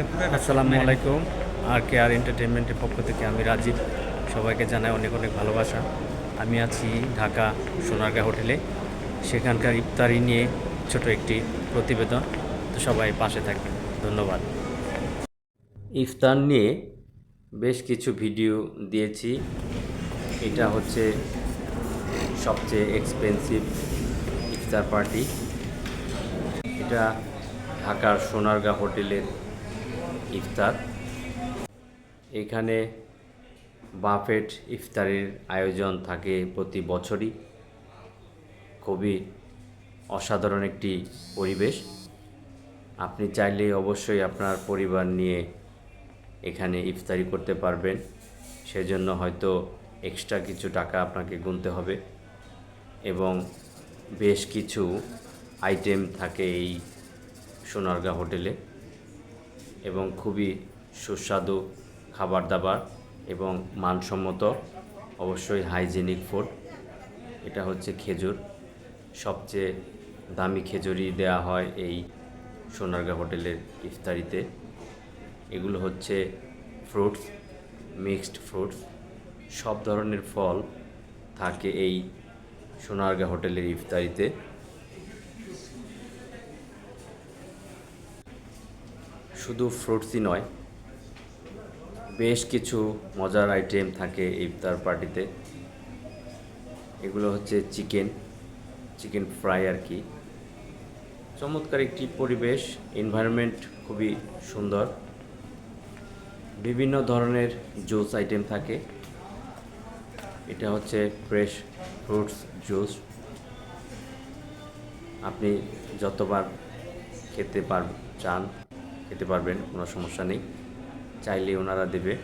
আসসালামু আলাইকুম। আর কে আর এন্টারটেনমেন্টের পক্ষ থেকে আমি রাজীব। সবাইকে জানাই অনেক অনেক ভালোবাসা। আমি আছি ঢাকা সোনারগাঁ হোটেলে। সেখানকার ইফতারি নিয়ে ছোট একটি প্রতিবেদন। তো সবাই পাশে থাকবেন। ধন্যবাদ। ইফতার নিয়ে বেশ কিছু ভিডিও দিয়েছি। এটা হচ্ছে সবচেয়ে এক্সপেন্সিভ ইফতার পার্টি এটা ঢাকার সোনারগাঁ হোটেলের ইফতার। এখানে বাফেট ইফতারের আয়োজন থাকে প্রতি বছরই। খুবই অসাধারণ একটি পরিবেশ। আপনি চাইলে অবশ্যই আপনার পরিবার নিয়ে এখানে ইফতারি করতে পারবেন। সেজন্য হয়তো এক্সট্রা কিছু টাকা আপনাকে গুনতে হবে। এবং বেশ কিছু আইটেম থাকে এই সোনারগাঁ হোটেলে। এবং খুবই সুস্বাদু খাবার দাবার এবং মানসম্মত, অবশ্যই হাইজেনিক ফুড। এটা হচ্ছে খেজুর। সবচেয়ে দামি খেজুরই দেওয়া হয় এই সোনারগাঁ হোটেলের ইফতারিতে। এগুলো হচ্ছে ফ্রুটস, মিক্সড ফ্রুটস। সব ধরনের ফল থাকে এই সোনারগাঁ হোটেলের ইফতারিতে। শুধু ফ্রুটসই নয়, বেশ কিছু মজার আইটেম থাকে ইফতার পার্টিতে। এগুলো হচ্ছে চিকেন চিকেন ফ্রাই আর কি। চমৎকার একটি পরিবেশ এনভায়রনমেন্ট খুবই সুন্দর। বিভিন্ন ধরনের জুস আইটেম থাকে। এটা হচ্ছে ফ্রেশ ফ্রুটস জুস আপনি যতবার খেতে পার, চান খেতে পারবেন, কোনো সমস্যা নেই। চাইলে ওনারা দেবে।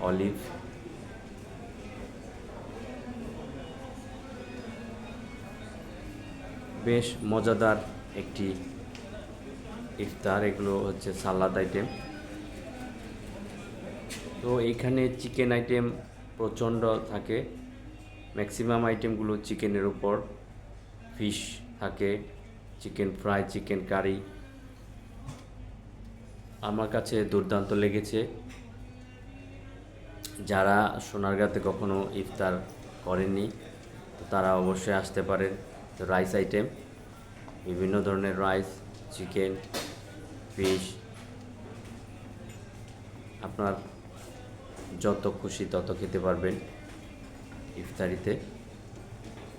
অলিভ। বেশ মজাদার একটি ইফতার, এগুলো হচ্ছে সালাদ আইটেম তো এইখানে চিকেন আইটেম প্রচণ্ড থাকে। ম্যাক্সিমাম আইটেমগুলো চিকেনের উপর। ফিশ থাকে। Chicken fry, chicken curry. আমার কাছে দুর্দান্ত লেগেছে। যারা সোনারগাঁতে কখনো ইফতার করেননি, তো তারা অবশ্যই আসতে পারেন। রাইস আইটেম বিভিন্ন ধরনের রাইস চিকেন ফিশ আপনার যত খুশি তত খেতে পারবেন ইফতারিতে।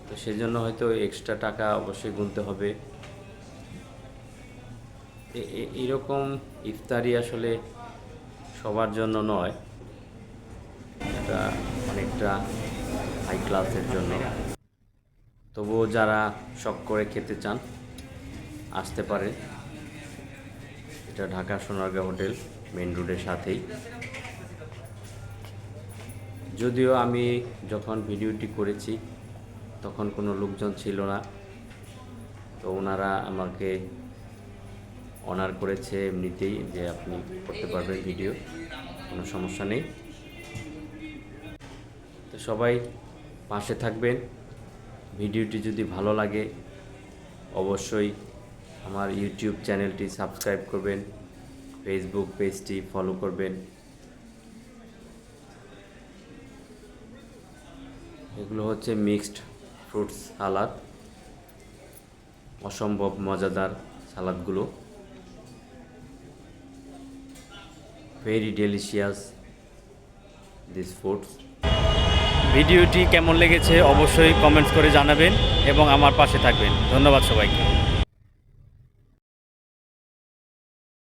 তো সেজন্য হয়তো এক্সট্রা টাকা অবশ্যই গুনতে হবে। এরকম ইফতারি আসলে সবার জন্য নয়। এটা অনেকটা হাই ক্লাসের জন্য। তবুও যারা শখ করে খেতে চান, আসতে পারে এটা ঢাকা সোনারগাঁ হোটেল মেন রোডের সাথেই। যদিও আমি যখন ভিডিওটি করেছি, তখন কোনো লোকজন ছিল না। তো ওনারা আমাকে অনার করেছে এমনিতেই যে আপনি করতে পারবেন ভিডিও কোনো সমস্যা নেই। তো সবাই পাশে থাকবেন। ভিডিওটি যদি ভালো লাগে, অবশ্যই আমার ইউটিউব চ্যানেলটি সাবস্ক্রাইব করবেন ফেসবুক পেজটি ফলো করবেন। এগুলো হচ্ছে মিক্সড ফ্রুটস সালাদ অসম্ভব মজাদার সালাদগুলো ভেরি ডেলিশিয়াস দিস ফুডস ভিডিওটি কেমন লেগেছে অবশ্যই কমেন্টস করে জানাবেন এবং আমার পাশে থাকবেন। ধন্যবাদ সবাইকে।